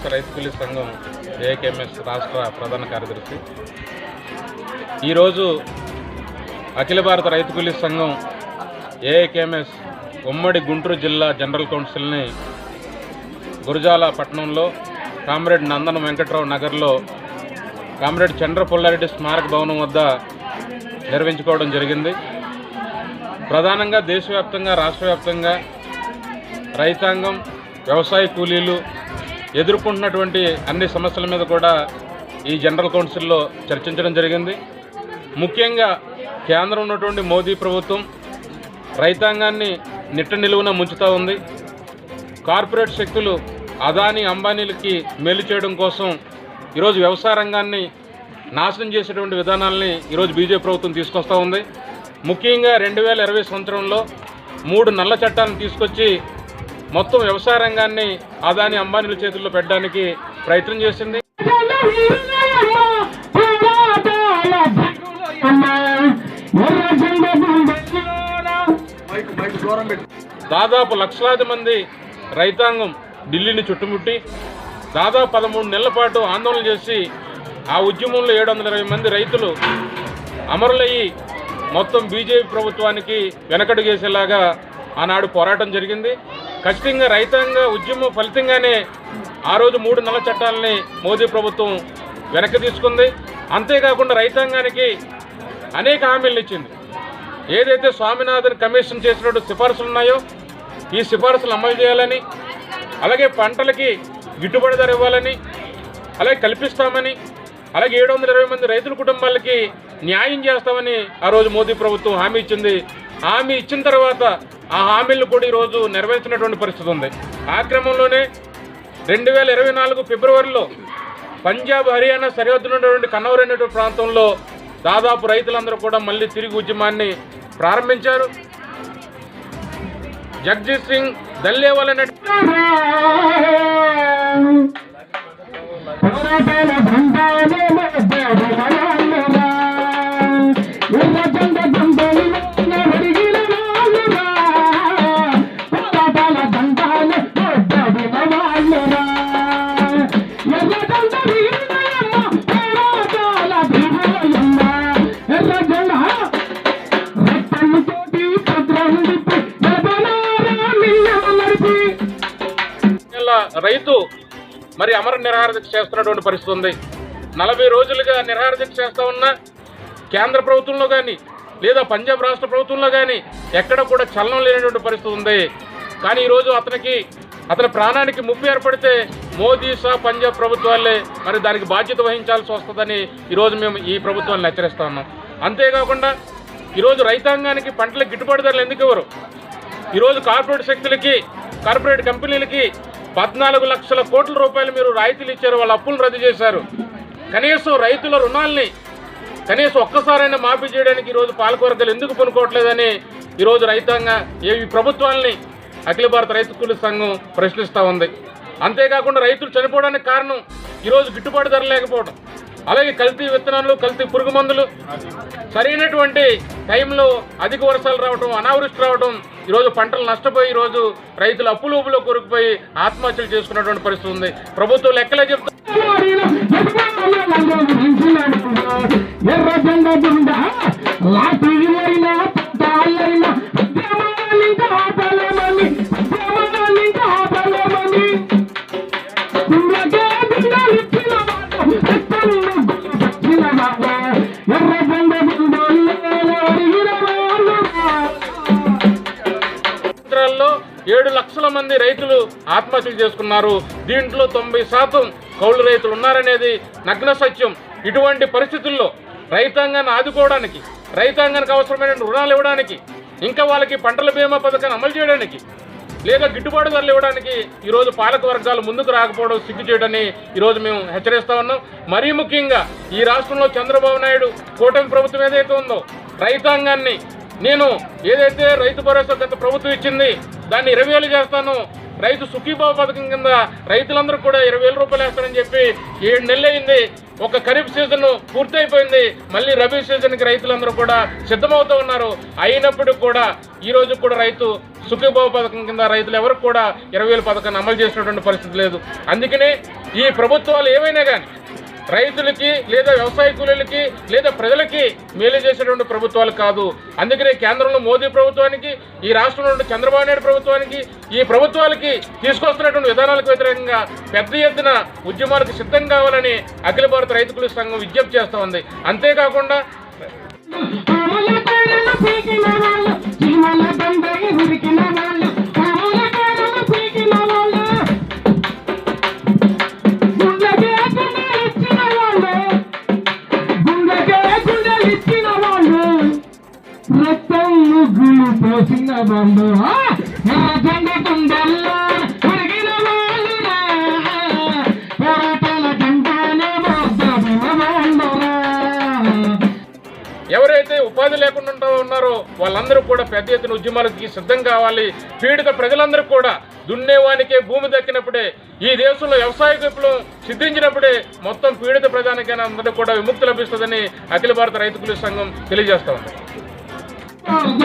కూలీ సంఘం ఏకేఎంఎస్ రాష్ట్ర ప్రధాన కార్యదర్శి. ఈరోజు అఖిల భారత రైతు కూలీ సంఘం ఏఐకేఎంఎస్ ఉమ్మడి గుంటూరు జిల్లా జనరల్ కౌన్సిల్ని గురజాల పట్టణంలో కామ్రేడ్ నందన వెంకట్రావు నగర్లో కామ్రేడ్ చంద్ర పుల్లారెడ్డి స్మారక భవనం వద్ద నిర్వహించుకోవడం జరిగింది. ప్రధానంగా దేశవ్యాప్తంగా రాష్ట్ర వ్యాప్తంగా రైతాంగం వ్యవసాయ కూలీలు ఎదుర్కొంటున్నటువంటి అన్ని సమస్యల మీద కూడా ఈ జనరల్ కౌన్సిల్లో చర్చించడం జరిగింది. ముఖ్యంగా కేంద్రం ఉన్నటువంటి మోదీ ప్రభుత్వం రైతాంగాన్ని నిట్ట నిలువున ముంచుతూ ఉంది. కార్పొరేట్ శక్తులు అదానీ అంబానీలకి మేలు చేయడం కోసం ఈరోజు వ్యవసాయ రంగాన్ని నాశనం చేసేటువంటి విధానాలని ఈరోజు బీజేపీ ప్రభుత్వం తీసుకొస్తూ ఉంది. ముఖ్యంగా రెండు వేల ఇరవై సంవత్సరంలో మూడు నల్ల చట్టాలను తీసుకొచ్చి మొత్తం వ్యవసాయ రంగాన్ని అదాని అంబానీల చేతుల్లో పెట్టడానికి ప్రయత్నం చేసింది. దాదాపు లక్షలాది మంది రైతాంగం ఢిల్లీని చుట్టుముట్టి దాదాపు పదమూడు నెలల పాటు ఆందోళన చేసి ఆ ఉద్యమంలో ఏడు వందల ఇరవై మంది రైతులు అమరులయ్యి మొత్తం బీజేపీ ప్రభుత్వానికి వెనకడుగేసేలాగా ఆనాడు పోరాటం జరిగింది. ఖచ్చితంగా రైతాంగ ఉద్యమం ఫలితంగానే ఆ రోజు మూడు నెలల చట్టాలని మోదీ ప్రభుత్వం వెనక్కి తీసుకుంది. అంతేకాకుండా రైతాంగానికి అనేక హామీలను ఇచ్చింది. ఏదైతే స్వామినాథన్ కమిషన్ చేసినటువంటి సిఫార్సులు ఉన్నాయో ఈ సిఫార్సులు అమలు చేయాలని అలాగే పంటలకి గిట్టుబడి ధర ఇవ్వాలని అలాగే కల్పిస్తామని అలాగే ఏడు వందల ఇరవై మంది రైతుల కుటుంబాలకి న్యాయం చేస్తామని ఆ రోజు మోదీ ప్రభుత్వం హామీ ఇచ్చింది. హామీ ఇచ్చిన తర్వాత ఆ హామీలను కూడా ఈరోజు నెరవేర్చినటువంటి పరిస్థితి ఉంది. ఆ క్రమంలోనే రెండు వేల ఇరవై నాలుగు ఫిబ్రవరిలో పంజాబ్ హర్యానా సరిహద్దులో ఉన్నటువంటి కన్నౌర్ అనేటువంటి ప్రాంతంలో దాదాపు రైతులందరూ కూడా మళ్ళీ తిరిగి ఉద్యమాన్ని ప్రారంభించారు. జగజీత్ సింగ్ దల్లేవాల్ అనే మరి అమర నిరాహార దీక్ష చేస్తున్నటువంటి పరిస్థితి ఉంది. నలభై రోజులుగా నిరాహార దీక్ష చేస్తూ ఉన్న కేంద్ర ప్రభుత్వంలో కానీ లేదా పంజాబ్ రాష్ట్ర ప్రభుత్వంలో కానీ ఎక్కడ కూడా చలనం లేనటువంటి పరిస్థితి ఉంది. కానీ ఈరోజు అతనికి అతని ప్రాణానికి ముప్పు ఏర్పడితే మోదీ షా పంజాబ్ ప్రభుత్వాలే మరి దానికి బాధ్యత వహించాల్సి వస్తుందని ఈరోజు మేము ఈ ప్రభుత్వాన్ని హెచ్చరిస్తా ఉన్నాం. అంతేకాకుండా ఈరోజు రైతాంగానికి పంటలకు గిట్టుబాటు ధరలు ఎందుకు ఇవ్వరు? ఈరోజు కార్పొరేట్ శక్తులకి కార్పొరేట్ కంపెనీలకి పద్నాలుగు లక్షల కోట్ల రూపాయలు మీరు రాయితీలు ఇచ్చారు వాళ్ళ అప్పులు రద్దు చేశారు. కనీసం రైతుల రుణాల్ని కనీసం ఒక్కసారైనా మాఫీ చేయడానికి ఈరోజు పాలకవర్గాలు ఎందుకు పనుకోవట్లేదని ఈరోజు రైతాంగ ఈ ప్రభుత్వాల్ని అఖిల భారత రైతు కూలీ సంఘం ప్రశ్నిస్తూ ఉంది. అంతేకాకుండా రైతులు చనిపోవడానికి కారణం ఈరోజు గిట్టుబాటు ధర లేకపోవడం. అలాగే కల్తీ విత్తనాలు కల్తీ పురుగు మందులు సరైనటువంటి టైంలో అధిక వర్షాలు రావడం అనావృష్టి రావడం ఈరోజు పంటలు నష్టపోయి ఈరోజు రైతులు అప్పులు ఉప్పులో కొరుకుపోయి ఆత్మహత్యలు చేసుకున్నటువంటి పరిస్థితి ఉంది. ప్రభుత్వం లెక్కలే చెప్తా మంది రైతులు ఆత్మహత్యలు చేసుకున్నారు. దీంట్లో తొంభై శాతం కౌలు రైతులు ఉన్నారనేది నగ్న సత్యం. ఇటువంటి పరిస్థితుల్లో రైతాంగాన్ని ఆదుకోవడానికి రైతాంగానికి అవసరమైన రుణాలు ఇవ్వడానికి ఇంకా వాళ్ళకి పంటల బీమా పథకాన్ని అమలు చేయడానికి లేదా గిట్టుబాటు ధరలు ఇవ్వడానికి ఈరోజు పాలక వర్గాలు ముందుకు రాకపోవడం సిగ్గు చేయడని ఈరోజు మేము హెచ్చరిస్తా ఉన్నాం. మరీ ముఖ్యంగా ఈ రాష్ట్రంలో చంద్రబాబు నాయుడు కూటమి ప్రభుత్వం ఏదైతే ఉందో రైతాంగాన్ని నేను ఏదైతే రైతు భరోసా గత ప్రభుత్వం ఇచ్చింది దాన్ని ఇరవై వేలు చేస్తాను. రైతు సుఖీభావ పథకం కింద రైతులందరూ కూడా ఇరవై వేల రూపాయలు వేస్తారని చెప్పి ఏడు నెలలు అయింది ఒక ఖరీఫ్ సీజన్ పూర్తయిపోయింది. మళ్ళీ రబీ సీజన్కి రైతులందరూ కూడా సిద్ధమవుతూ ఉన్నారు. అయినప్పటికీ కూడా ఈ కూడా రైతు సుఖీభావ పథకం కింద రైతులు ఎవరు కూడా ఇరవై వేల పథకాన్ని అమలు చేసినటువంటి పరిస్థితి లేదు. అందుకనే ఈ ప్రభుత్వాలు ఏవైనా కానీ రైతులకి లేదా వ్యవసాయ కూలీలకి లేదా ప్రజలకి మేలు చేసేటువంటి ప్రభుత్వాలు కాదు. అందుకనే కేంద్రంలో మోదీ ప్రభుత్వానికి ఈ రాష్ట్రంలో చంద్రబాబు నాయుడు ప్రభుత్వానికి ఈ ప్రభుత్వాలకి తీసుకొస్తున్నటువంటి విధానాలకు వ్యతిరేకంగా పెద్ద ఎత్తున ఉద్యమాలకు సిద్ధం కావాలని అఖిల భారత రైతు కూలీ సంఘం విజ్ఞప్తి చేస్తూ ఉంది. అంతేకాకుండా రక్తం ముగ్గులు పోసిన వాళ్ళు ఉరిగిన పోరాటాల ఎవరైతే ఉపాధి లేకుండా ఉన్నారో వాళ్ళందరూ కూడా పెద్ద ఎత్తున ఉద్యమాలకి సిద్ధం కావాలి. పీడిత ప్రజలందరూ కూడా దున్నేవానికే భూమి దక్కినప్పుడే ఈ దేశంలో వ్యవసాయ విప్లవం సిద్ధించినప్పుడే మొత్తం పీడిత ప్రజానికైనా అందరూ కూడా విముక్తి లభిస్తుందని అఖిల భారత రైతు కూలీ సంఘం తెలియజేస్తా ఉంది. Oh,